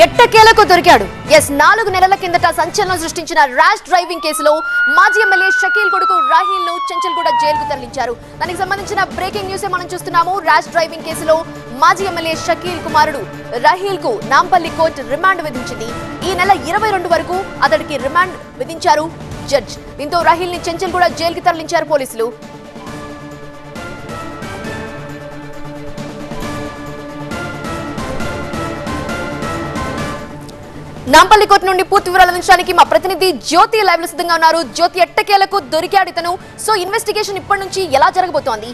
ఎట్టకేలకు దొరికాడు. ఎస్ నాలుగు నెలల కిందట సంచలనం సృష్టించిన ర్యాష్ డ్రైవింగ్ కేసులో మాజీ ఎమ్మెల్యే షకీల్ కొడుకు రాహీల్ను చెంచల్గూడ జైలుకు తరలించారు. దానికి సంబంధించిన బ్రేకింగ్ న్యూస్ మనం చూస్తున్నాము. ర్యాష్ డ్రైవింగ్ కేసులో మాజీ ఎమ్మెల్యే షకీల్ కుమారుడు రహీల్కు నాంపల్లి కోర్టు రిమాండ్ విధించింది. ఈ నెల ఇరవై రెండు వరకు అతడికి రిమాండ్ విధించారు జడ్జ్. దీంతో రహీల్ని చెంచల్గూడ జైలుకి తరలించారు పోలీసులు. నాంపల్లికోట నుండి పూర్తి వివరాలు అందించడానికి మా ప్రతినిధి జ్యోతి లైవ్లో సిద్ధంగా ఉన్నారు. జ్యోతి ఎట్టకేలకు దొరికాడు ఇతను. సో ఇన్వెస్టిగేషన్ ఇప్పటి నుంచి ఎలా జరగబోతోంది?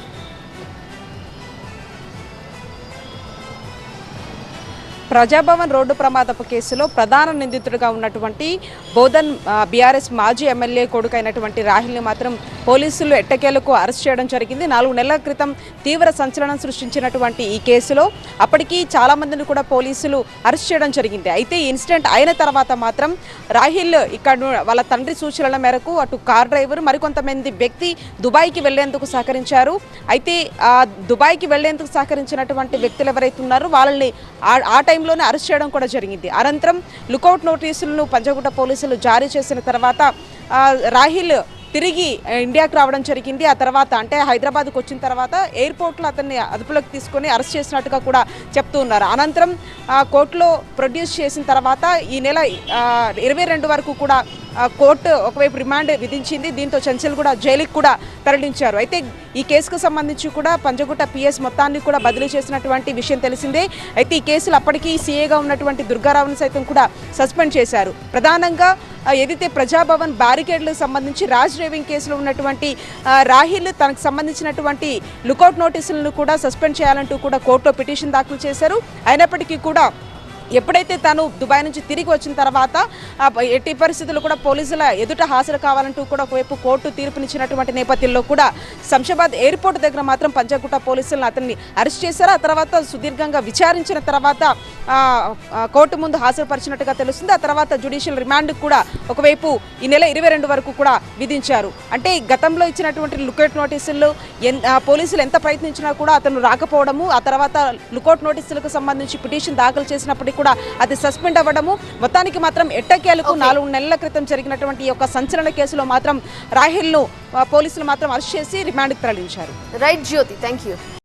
ప్రజాభవన్ రోడ్డు ప్రమాదపు కేసులో ప్రధాన నిందితుడిగా ఉన్నటువంటి బోధన్ బీఆర్ఎస్ మాజీ ఎమ్మెల్యే కొడుకైనటువంటి రాహిల్ని మాత్రం పోలీసులు ఎట్టకేలకు అరెస్ట్ చేయడం జరిగింది. నాలుగు నెలల క్రితం తీవ్ర సంచలనం సృష్టించినటువంటి ఈ కేసులో అప్పటికీ చాలామందిని కూడా పోలీసులు అరెస్ట్ చేయడం జరిగింది. అయితే ఈ ఇన్సిడెంట్ అయిన తర్వాత మాత్రం రాహిల్ ఇక్కడ వాళ్ళ తండ్రి సూచనల మేరకు అటు కార్ డ్రైవర్ మరికొంతమంది వ్యక్తి దుబాయ్కి వెళ్ళేందుకు సహకరించారు. అయితే ఆ దుబాయ్కి వెళ్ళేందుకు సహకరించినటువంటి వ్యక్తులు ఎవరైతే ఉన్నారో వాళ్ళని ఆ- టైం టైంలోనే అరెస్ట్ చేయడం కూడా జరిగింది. అనంతరం లుకౌట్ నోటీసులను పంజగుట్ట పోలీసులు జారీ చేసిన తర్వాత రాహిల్ తిరిగి ఇండియాకు ఇండియాకి రావడం జరిగింది. ఆ తర్వాత అంటే హైదరాబాద్కు వచ్చిన తర్వాత ఎయిర్పోర్ట్లో అతన్ని అదుపులోకి తీసుకొని అరెస్ట్ చేసినట్టుగా కూడా చెప్తూ ఉన్నారు. అనంతరం ఆ, కోర్టులో ప్రొడ్యూస్ చేసిన తర్వాత ఈ నెల ఇరవై రెండు వరకు కూడా కోర్టు ఒకవైపు రిమాండ్ విధించింది. దీంతో చంచల్ కూడా జైలుకి కూడా తరలించారు. అయితే ఈ కేసుకు సంబంధించి కూడా పంజగుట్ట పిఎస్ మొత్తాన్ని కూడా బదిలీ చేసినటువంటి విషయం తెలిసిందే. అయితే ఈ కేసులు అప్పటికీ సీఏగా ఉన్నటువంటి దుర్గారావుని సైతం కూడా సస్పెండ్ చేశారు. ప్రధానంగా ఏదైతే ప్రజాభవన్ బ్యారికేడ్లకు సంబంధించి రాజ్ డ్రైవింగ్ కేసులో ఉన్నటువంటి రాహిల్ తనకు సంబంధించినటువంటి లుకౌట్ నోటీసులను కూడా సస్పెండ్ చేయాలంటూ కూడా కోర్టులో పిటిషన్ దాఖలు చేశారు. అయినప్పటికీ కూడా ఎప్పుడైతే తను దుబాయ్ నుంచి తిరిగి వచ్చిన తర్వాత ఎట్టి పరిస్థితులు కూడా పోలీసుల ఎదుట హాజరు కావాలంటూ కూడా ఒకవైపు కోర్టు తీర్పునిచ్చినటువంటి నేపథ్యంలో కూడా శంషాబాద్ ఎయిర్పోర్ట్ దగ్గర మాత్రం పంజాగుట్ట పోలీసులను అతన్ని అరెస్ట్ చేశారు. ఆ తర్వాత సుదీర్ఘంగా విచారించిన తర్వాత కోర్టు ముందు హాజరుపరిచినట్టుగా తెలుస్తుంది. ఆ తర్వాత జ్యుడిషియల్ రిమాండ్ కూడా ఒకవైపు ఈ నెల ఇరవై రెండు వరకు కూడా విధించారు. అంటే గతంలో ఇచ్చినటువంటి లుకౌట్ నోటీసులు ఎన్- పోలీసులు ఎంత ప్రయత్నించినా కూడా అతను రాకపోవడము ఆ తర్వాత లుకౌట్ నోటీసులకు సంబంధించి పిటిషన్ దాఖలు చేసినప్పటికీ కూడా అది సస్పెండ్ అవ్వడము. మొత్తానికి మాత్రం ఎట్టకేలకు నాలుగు నెలల క్రితం జరిగినటువంటి ఈ యొక్క సంచలన కేసులో మాత్రం రాహిల్ను పోలీసులు మాత్రం అరెస్ట్ చేసి రిమాండ్కి తరలించారు. Right Jyothi. Thank you